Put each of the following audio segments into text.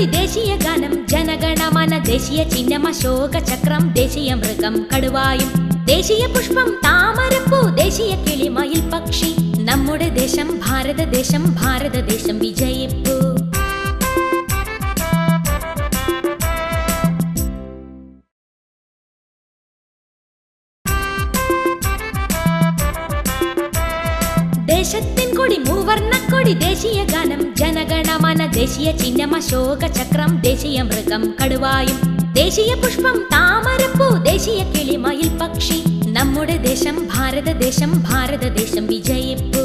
ദേശത്തിൻ ദേശീയ ഗാനം ജനഗണമന ദേശീയ ചിഹ്നം അശോക ചക്രം ദേശീയ മൃഗം കടുവായും ദേശീയ പുഷ്പം താമരപ്പൂ ദേശീയ കിളിമയിൽ പക്ഷി. നമ്മുടെ ദേശം ഭാരതദേശം ഭാരതദേശം ദേശത്തിൻ കൊടി മൂവർണക്കൊടി ദേശീയ ഗാനം ജനഗണമന ദേശീയ ചിഹ്നം അശോക ചക്രം ദേശീയ മൃഗം കടുവായും ദേശീയ പുഷ്പം താമരപ്പൂ ദേശീയ കിളിമയിൽ പക്ഷി നമ്മുടെ ദേശം ഭാരതദേശം ഭാരതദേശം വിജയിപ്പൂ.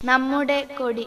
നമ്മുടെ കൊടി.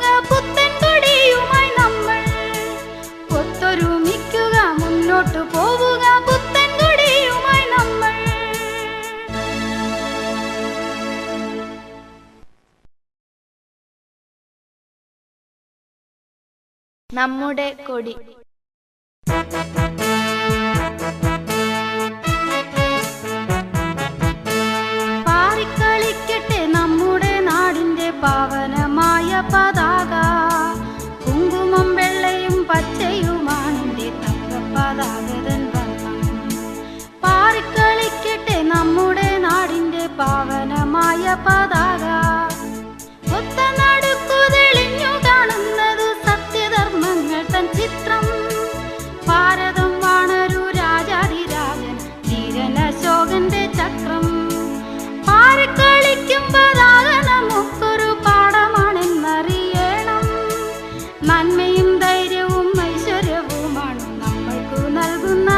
നമ്മുടെ കൊടി. പാറിക്കളിക്കട്ടെ നമ്മുടെ നാടിന്റെ പാവനമായ പതാക. കുങ്കുമം വെള്ളയും പച്ചയുമാണെന്റെ തങ്ക പതാകതൻ പാറിക്കളിക്കട്ടെ നമ്മുടെ നാടിന്റെ പാവനമായ പതാക.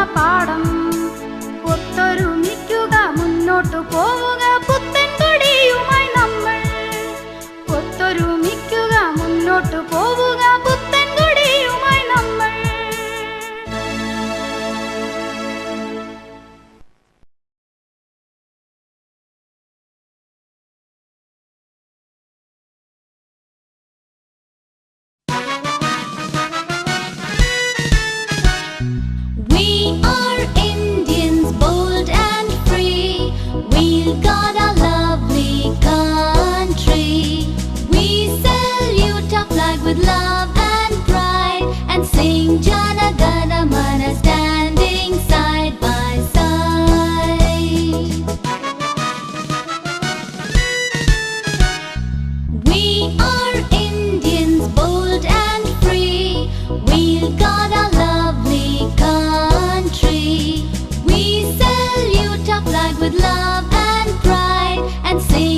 പാഠം. ഒത്തൊരുമിക്കുക മുന്നോട്ടു പോവുക with love and pride and sing Jana Gana Mana standing side by side. We are Indians, bold and free. We've got a lovely country. We salute our flag with love and pride and sing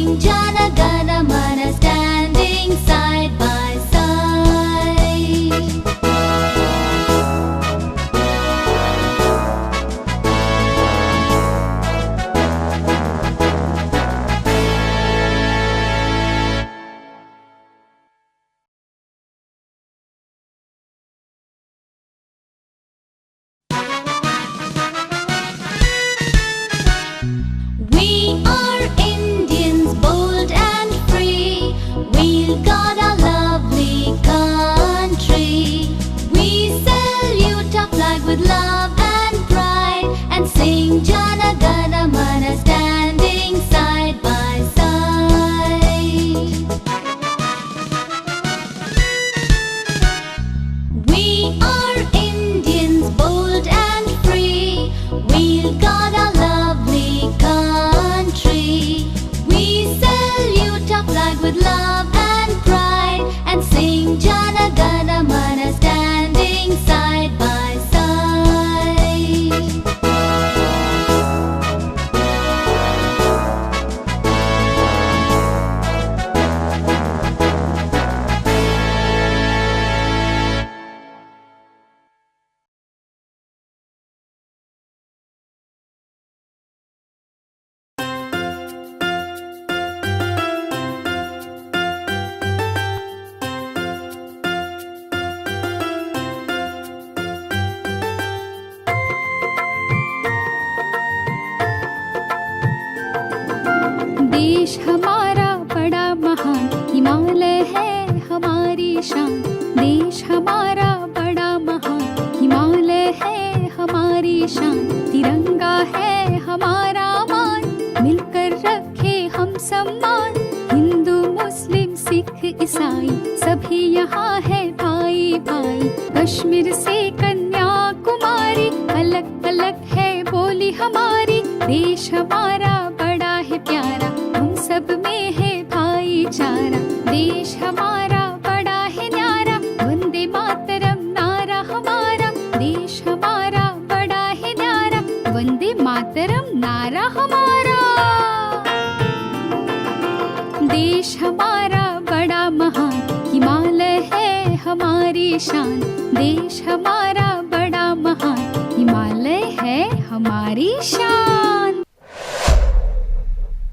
देश हमारा बड़ा महान हिमालय है, हमारी शान। देश हमारा बड़ा महान हिमालय है, हमारी शान। तिरंगा है, हमारा मान। मिलकर रखे हम सम्मान। हिंदू, मुस्लिम, सिख, ईसाई, सभी यहाँ है भाई भाई। कश्मीर से कन्याकुमारी अलग अलग है बोली हमारी। देश हमारा सब में है भाईचारा। देश हमारा, बड़ा है न्यारा। वंदे मातरम, नारा हमारा। देश हमारा, बड़ा है न्यारा। वंदे मातरम, नारा हमारा। देश हमारा, बड़ा महान। हिमालय है हमारी शान। देश हमारा, बड़ा महान। हिमालय है हमारी शान।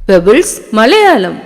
பெபிள்ஸ் மலையாளம்